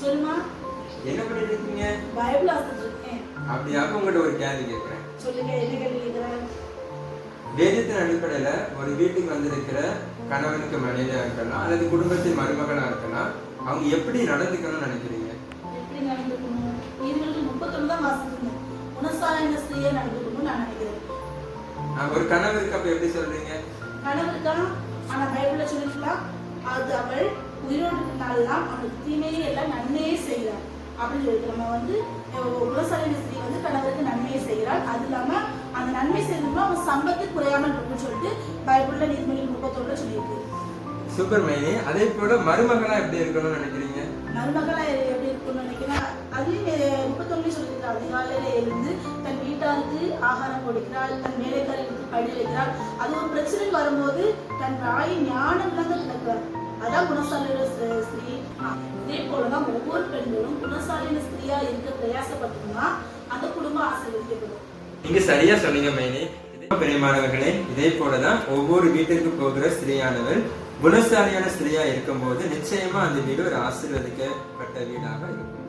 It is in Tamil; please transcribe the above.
சொல்லுமா? என்ன பண்ணிட்டு இருக்கீங்க? பைபிள் ஆசிட்டு இருக்கேன். அப்படியாக ஒரு கேள்வி கேட்குறேன் சொல்லுங்க என்ன கேள்வி கேட்கிறேன் வேதத்தின் அடிப்படையில ஒரு வீட்டுக்கு வந்திருக்கிற கணவனுக்கு மனைவியா இருக்கலாம் அல்லது குடும்பத்தின் மருமகனா இருக்கலாம் அவங்க எப்படி நடந்துக்கணும்னு நினைக்கிறீங்க? எப்படி நடந்துக்கணும்? நீதிமன்றம் முப்பத்தொன்னு தான் வாசிக்கணும் குணசாலின ஸ்திரியை நடந்துக்கணும்னு நான் நினைக்கிறேன். ஆஹ் ஒரு கணவருக்கு அப்ப எப்படி சொல்றீங்க? கணவர் தான் ஆனா அவள் இருந்தால்தான் அவனுக்கு தீமையை எல்லாம் நன்மையே செய்கிறாள் அப்படின்னு நம்ம வந்து குணசாலின ஸ்திரீ வந்து கணவருக்கு நன்மையை செய்கிறாள். அது இல்லாம அந்த நன்மை செய்யணும்னா அவன் சம்பத்து குறையாமல் இருக்கும்னு சொல்லிட்டு பைபிள்ல நீதிமொழி முப்பத்தொன்னு சொல்லியிருக்கு. சூப்பர் மைனி அதே போல மருமகனா எப்படி இருக்கணும்னு நினைக்கிறீங்க? மருமகளா எப்படி இருக்கும்னு நினைக்கிறேன் அதுலயும் முப்பத்தொன்னு சொல்லியிருக்காள் அதிகாலையில எழுந்து தன் வீட்டாருக்கு ஆகாரம் கொடுக்கிறாள் தன் வேலைக்காரர்களுக்கு படி வைக்கிறாள் அது ஒரு பிரச்சனை வரும்போது தன் ராய் ஞானம் கிடக்கிறாள். அதான் குணசாலின ஸ்திரீ. இதே போலதான் ஒவ்வொரு பெண்களும் குணசாலின ஸ்திரீயா இருக்க பிரயாசப்பட்டோம்னா அந்த குடும்பம் ஆசீர்வதிக்கப்படும். நீங்க சரியா சொன்னீங்க மேனி. இதே பெரியமானவர்களே இதே போலதான் ஒவ்வொரு வீட்டிற்கு போகிற ஸ்திரீயானவர் குணசாலியான ஸ்திரீயா இருக்கும்போது நிச்சயமா அந்த வீடு ஒரு ஆசீர்வதிக்கப்பட்ட வீடாக இருக்கும்.